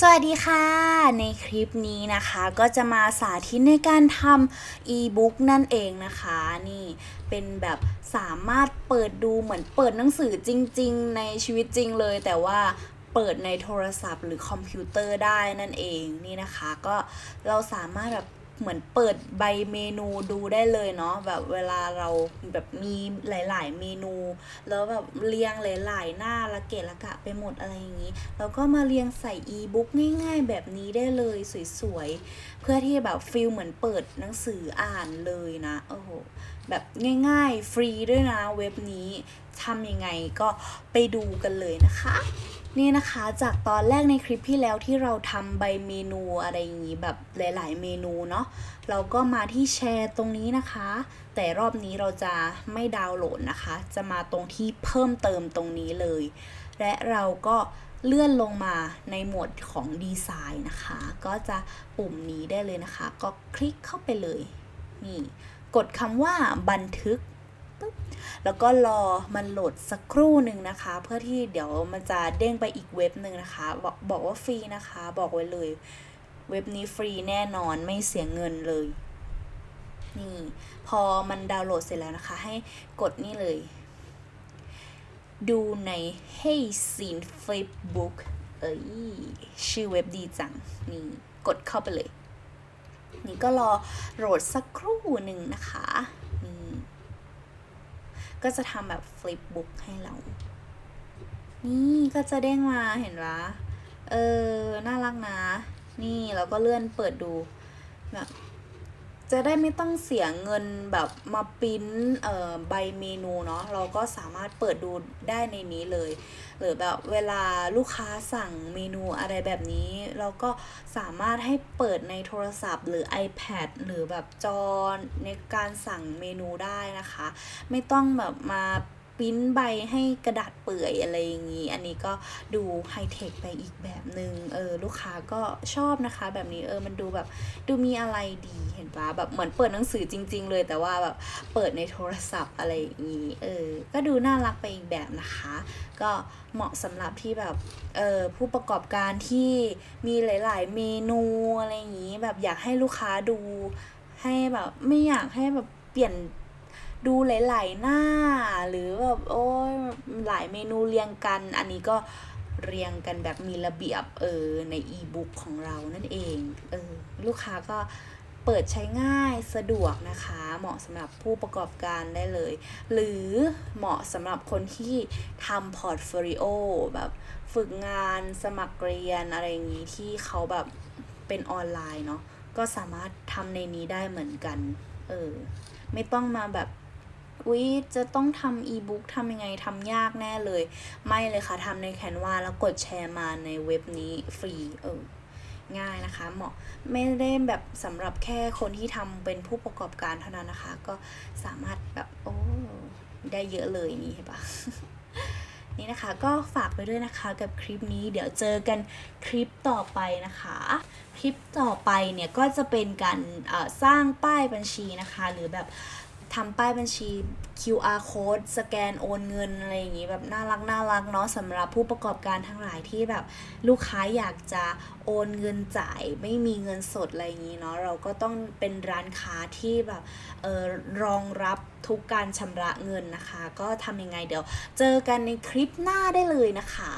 สวัสดีค่ะ ในคลิปนี้นะคะก็จะมาสาธิตในการทำอีบุ๊กนั่นเองนะคะ นี่เป็นแบบสามารถเปิดดูเหมือนเปิดหนังสือจริง ๆ ในชีวิตจริงเลย แต่ว่าเปิดในโทรศัพท์หรือคอมพิวเตอร์ได้นั่นเองนี่นะคะ ก็เราสามารถแบบ เหมือนเปิดใบเมนูดูได้เลยเนาะแบบเวลาเราแบบมีหลาย ๆ เมนู แล้วแบบเรียงหลาย ๆ หน้าละเกะละกะไปหมดอะไรอย่างนี้แล้วก็มาเรียงใส่อีบุ๊กง่าย ๆ แบบนี้ได้เลยสวยๆ เพื่อที่แบบฟิลเหมือนเปิดหนังสืออ่านเลยนะโอ้โหแบบง่าย ๆ ฟรีด้วยนะเว็บนี้ทำยังไงก็ไปดูกันเลยนะคะ นี่นะคะจากตอนแรกในคลิปที่แล้วที่เราทำใบเมนูอะไรอย่างนี้แบบหลาย ๆ เมนูเนาะเราก็มาที่แชร์ตรงนี้นะคะ แต่รอบนี้เราจะไม่ดาวน์โหลดนะคะ จะมาตรงที่เพิ่มเติมตรงนี้เลย และเราก็เลื่อนลงมาในหมวดของดีไซน์นะคะ ก็จะปุ่มนี้ได้เลยนะคะ ก็คลิกเข้าไปเลยนี่กดคำว่าบันทึก แล้วก็รอมันโหลดสักครู่หนึ่งนะคะ เพื่อที่เดี๋ยวมันจะเด้งไปอีกเว็บหนึ่งนะคะ บอกบอกว่าฟรีนะคะ บอกไว้เลย เว็บนี้ฟรีแน่นอนไม่เสียเงินเลย นี่พอมันดาวน์โหลดเสร็จแล้วนะคะ ให้กดนี่เลย ดูใน Hey Scene Facebook เอ้ยชื่อเว็บดีจัง นี่ กดเข้าไปเลย นี่ก็รอโหลดสักครู่หนึ่งนะคะ ก็จะทำแบบฟลิปบุ๊กให้เรา นี่ก็จะเด้งมาเห็นปะเออ น่ารักนะ นี่เราก็เลื่อนเปิดดูแบบ จะได้ไม่ต้องเสียเงินแบบมาปริ้นเอ่อใบเมนูเนาะเราก็สามารถเปิดดูได้ในนี้เลย หรือแบบเวลาลูกค้าสั่งเมนูอะไรแบบนี้ เราก็สามารถให้เปิดในโทรศัพท์หรือ iPad หรือแบบจอในการสั่งเมนูได้นะคะ ไม่ต้องแบบมา ปริ้นใบให้กระดาษเปื่อยอะไรอย่างนี้ อันนี้ก็ดูไฮเทคไปอีกแบบหนึง่งเออลูกค้าก็ชอบนะคะ แบบนี้เออมันดูแบบดูมีอะไรดีเห็นปะแบบเหมือนเปิดหนังสือจริง ๆ เลยแต่ว่าแบบเปิดในโทรศัพท์อะไรอย่างนี้เออก็ดูน่ารักไปอีกแบบนะคะ ก็เหมาะสำหรับที่แบบเออผู้ประกอบการที่มีหลาย ๆ เมนูอะไรอย่างนี้ แบบอยากให้ลูกค้าดูให้แบบไม่อยากให้แบบเปลี่ยน ดูหลายๆหน้า หรือแบบโอ้ยหลายเมนูเรียงกัน อันนี้ก็เรียงกันแบบมีระเบียบเออในอีบุ๊กของเรานั่นเองเออลูกค้าก็เปิดใช้ง่ายสะดวกนะคะ เหมาะสำหรับผู้ประกอบการได้เลย หรือเหมาะสำหรับคนที่ทำพอร์ตโฟลิโอแบบฝึกงานสมัครเรียนอะไรอย่างนี้ที่เขาแบบเป็นออนไลน์เนาะก็สามารถทำในนี้ได้เหมือนกัน เออ ไม่ต้องมาแบบ อุ๊ยจะต้องทำอีบุ๊กทำยังไงทำยากแน่เลย ไม่เลยค่ะทำในแคนวาแล้วกดแชร์มาในเว็บนี้ฟรีเออง่ายนะคะ เหมาะไม่ได้แบบสำหรับแค่คนที่ทำเป็นผู้ประกอบการเท่านั้นนะคะ ก็สามารถแบบโอ้ได้เยอะเลยนี่เห็นปะนี่นะคะก็ฝากไปด้วยนะคะกับคลิปนี้เดี๋ยวเจอกันคลิปต่อไปนะคะ คลิปต่อไปเนี่ยก็จะเป็นการสร้างป้ายบัญชีนะคะ หรือแบบ ทำป้ายบัญชี QR code สแกนโอนเงินอะไรอย่างนี้แบบน่ารักน่ารักเนาะสำหรับผู้ประกอบการทั้งหลายที่แบบลูกค้าอยากจะโอนเงินจ่ายไม่มีเงินสดอะไรอย่างนี้เนาะเราก็ต้องเป็นร้านค้าที่แบบเออรองรับทุกการชำระเงินนะคะ ก็ทำยังไงเดี๋ยว เจอกันในคลิปหน้าได้เลยนะคะ